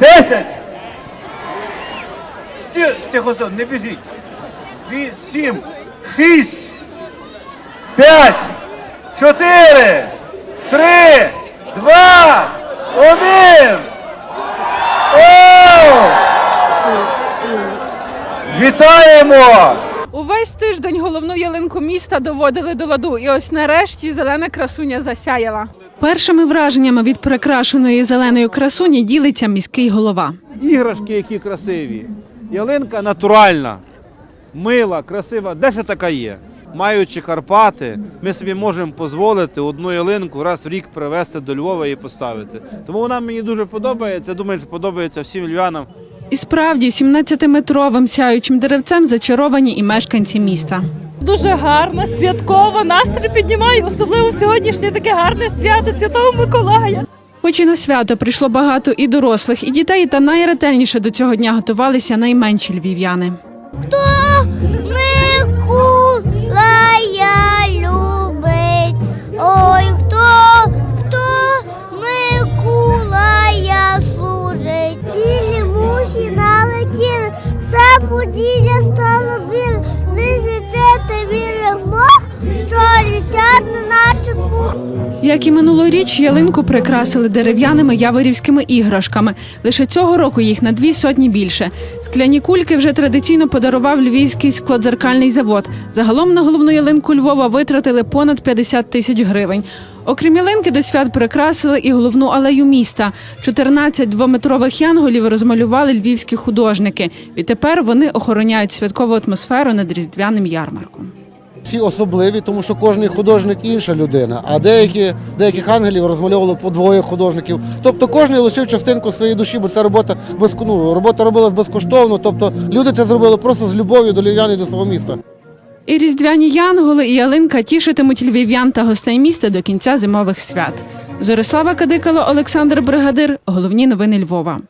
Десять. Тихо, стоп, не біжіть. Вісім, шість, п'ять, чотири, три, два, один. О! Вітаємо! Увесь тиждень головну ялинку міста доводили до ладу, і ось нарешті зелена красуня засяяла. Першими враженнями від прикрашеної зеленою красуні ділиться міський голова. Іграшки, які красиві. Ялинка натуральна, мила, красива. Де ще така є? Маючи Карпати, ми собі можемо дозволити одну ялинку раз в рік привезти до Львова і поставити. Тому вона мені дуже подобається. Думаю, що подобається всім львянам. І справді, 17-метровим сяючим деревцем зачаровані і мешканці міста. Дуже гарна, святкова, настрій піднімає, особливо сьогоднішнє таке гарне свято Святого Миколая. Хоч і на свято прийшло багато і дорослих, і дітей, та найретельніше до цього дня готувалися найменші львів'яни. Хто Миколая любить? Ой, хто, хто Миколая служить? Білі мухи налетіли, все поділля стало біле, Як і минулоріч, ялинку прикрасили дерев'яними яворівськими іграшками. Лише цього року їх на дві сотні більше. Скляні кульки вже традиційно подарував львівський складзеркальний завод. Загалом на головну ялинку Львова витратили понад 50 тисяч гривень. Окрім ялинки, до свят прикрасили і головну алею міста. 14 двометрових янголів розмалювали львівські художники. Відтепер вони охороняють святкову атмосферу над різдвяним ярмарком. Всі особливі, тому що кожен художник інша людина, а деякі, деяких ангелів розмальовували по двоє художників. Тобто кожен лишив частинку своєї душі, бо ця робота без, ну, робота робилась безкоштовно. Тобто люди це зробили просто з любов'ю до львів'ян і до свого міста. І різдвяні янголи і ялинка тішитимуть львів'ян та гостей міста до кінця зимових свят. Зорислава Кадикало, Олександр Бригадир. Головні новини Львова.